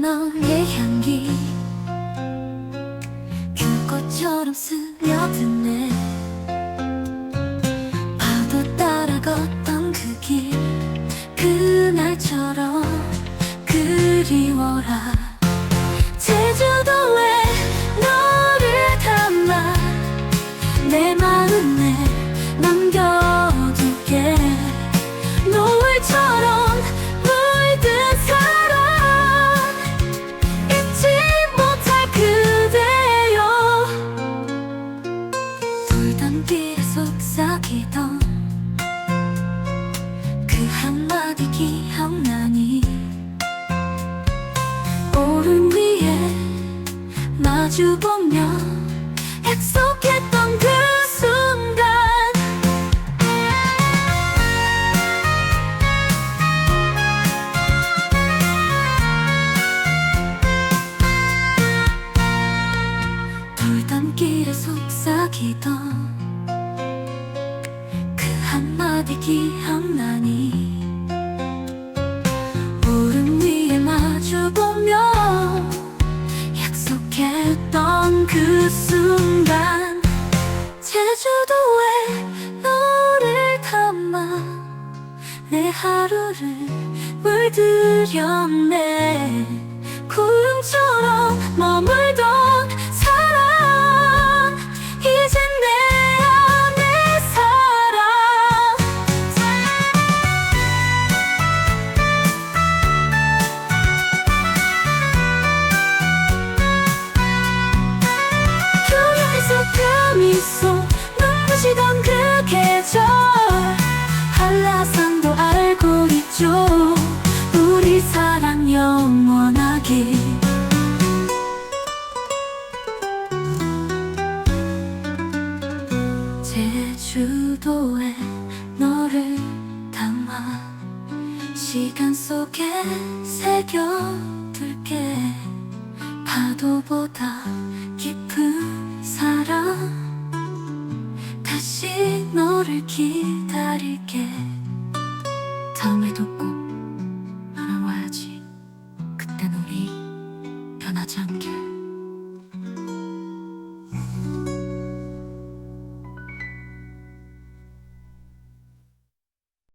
너의 향기. 귤꽃처럼 스며드네. 파도 따라 걷던 그 길. 그날처럼 그리워라 한마디 기억나니 오름 위에 마주보며 약속했던 그 순간 돌담길에 속삭이던 그 한마디 기억나니 그 순간 제주도에 너를 담아 내 하루를 물들였네 있죠 우리 사랑 영원하길 제주도에 너를 담아 시간 속에 새겨둘게. 파도보다 깊은 사랑. 다시 너를 기다릴게 다음에도 꼭 알아와야지. 그땐 우리 변하지 않길